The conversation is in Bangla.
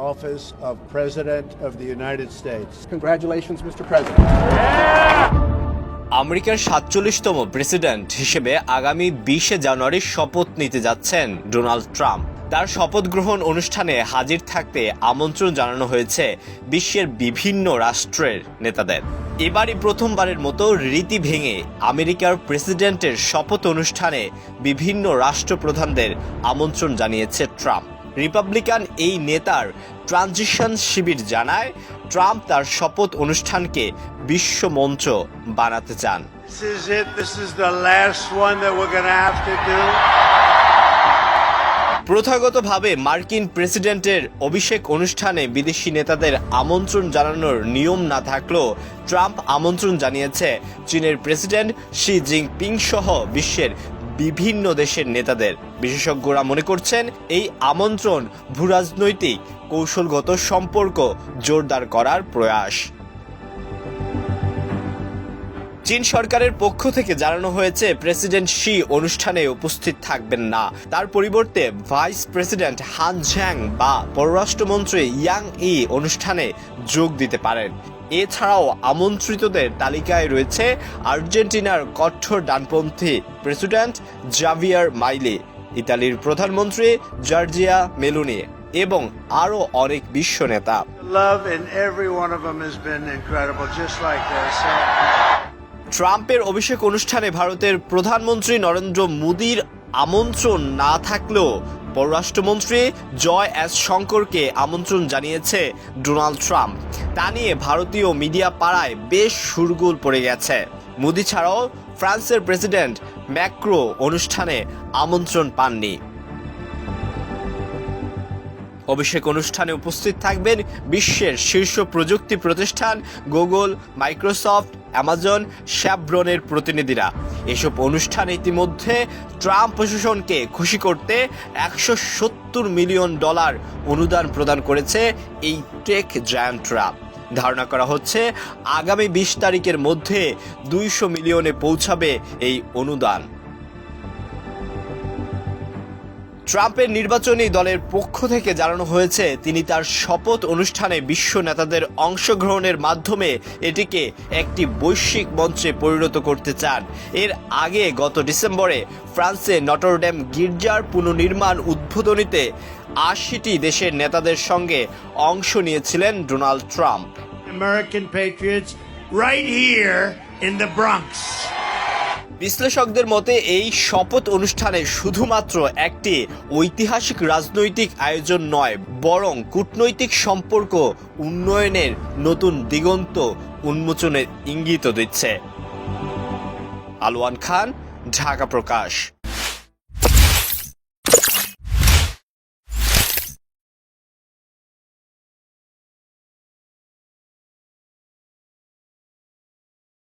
office of President of the United States. Congratulations, Mr. President. Yeah! আমেরিকার সাতচল্লিশতম প্রেসিডেন্ট হিসেবে আগামী বিশে জানুয়ারি শপথ নিতে যাচ্ছেন ডোনাল্ড ট্রাম্প তার শপথ গ্রহণ অনুষ্ঠানে হাজির থাকতে আমন্ত্রণ জানানো হয়েছে বিশ্বের বিভিন্ন রাষ্ট্রের নেতাদের এবারই প্রথমবারের মতো রীতি ভেঙে আমেরিকার প্রেসিডেন্টের শপথ অনুষ্ঠানে বিভিন্ন রাষ্ট্রপ্রধানদের আমন্ত্রণ জানিয়েছে ট্রাম্প রিপাবলিকান এই নেতার ট্রানজিশন শিবির জানায় ট্রাম্প তার শপথ অনুষ্ঠানকে বিশ্ব মঞ্চ বানাতে চান. প্রথাগতভাবে মার্কিন প্রেসিডেন্টের অভিষেক অনুষ্ঠানে বিদেশি নেতাদের আমন্ত্রণ জানানোর নিয়ম না থাকলেও ট্রাম্প আমন্ত্রণ জানিয়েছে চীনের প্রেসিডেন্ট শি জিনপিং সহ বিশ্বের বিভিন্ন দেশের নেতাদের। বিশেষজ্ঞরা মনে করছেন, এই আমন্ত্রণ ভূরাজনৈতিক, কৌশলগত সম্পর্ক জোরদার করার প্রয়াস। চীন সরকারের পক্ষ থেকে জানানো হয়েছে, প্রেসিডেন্ট শি অনুষ্ঠানে উপস্থিত থাকবেন না। তার পরিবর্তে ভাইস প্রেসিডেন্ট হান ঝ্যাং বা পররাষ্ট্রমন্ত্রী ইয়াং ই অনুষ্ঠানে যোগ দিতে পারেন। এছাড়াও আমন্ত্রিতদের তালিকায় রয়েছে আর্জেন্টিনার কঠোর ডানপন্থী প্রেসিডেন্ট জাভিয়ার মাইলি ইতালির প্রধানমন্ত্রী জর্জিয়া মেলুনি এবং আরও অনেক বিশ্ব নেতা। ট্রাম্পের অভিষেক অনুষ্ঠানে ভারতের প্রধানমন্ত্রী নরেন্দ্র মোদীর আমন্ত্রণ না থাকলেও পররাষ্ট্রমন্ত্রী জয় এস শঙ্করকে আমন্ত্রণ জানিয়েছে ডোনাল্ড ট্রাম্প। তা নিয়ে ভারতীয় মিডিয়া পাড়ায় বেশ সুরগুল পড়ে গেছে। মোদী ছাড়াও ফ্রান্সের প্রেসিডেন্ট ম্যাক্রো অনুষ্ঠানে আমন্ত্রণ পাননি। অভিষেক অনুষ্ঠানে উপস্থিত থাকবেন বিশ্বের শীর্ষ প্রযুক্তি প্রতিষ্ঠান গুগল, মাইক্রোসফট, অ্যামাজন, শ্যাব্রনের প্রতিনিধিরা। এসব অনুষ্ঠান ইতিমধ্যে ট্রাম্প প্রশাসনকে খুশি করতে একশো সত্তর মিলিয়ন ডলার অনুদান প্রদান করেছে এই টেক জায়ান্টরা। ধারণা করা হচ্ছে আগামী বিশ তারিখের মধ্যে দুইশো মিলিয়নে পৌঁছাবে এই অনুদান। ট্রাম্পের নির্বাচনী দলের পক্ষ থেকে জানানো হয়েছে, তিনি তার শপথ অনুষ্ঠানে বিশ্ব নেতাদের অংশগ্রহণের মাধ্যমে এটিকে একটি বৈশ্বিক মঞ্চে পরিণত করতে চান এর আগে গত ডিসেম্বরে ফ্রান্সে নটরডেম গির্জার পুনর্নির্মাণ উদ্বোধনীতে আশিটি দেশের নেতাদের সঙ্গে অংশ নিয়েছিলেন Donald Trump American patriots right. বিশ্লেষকদের মতে, এই শপথ অনুষ্ঠানে শুধুমাত্র একটি ঐতিহাসিক রাজনৈতিক আয়োজন নয়, বরং কূটনৈতিক সম্পর্ক উন্নয়নের নতুন দিগন্ত উন্মোচনের ইঙ্গিত দিচ্ছে। আলওয়ান খান, ঢাকা প্রকাশ।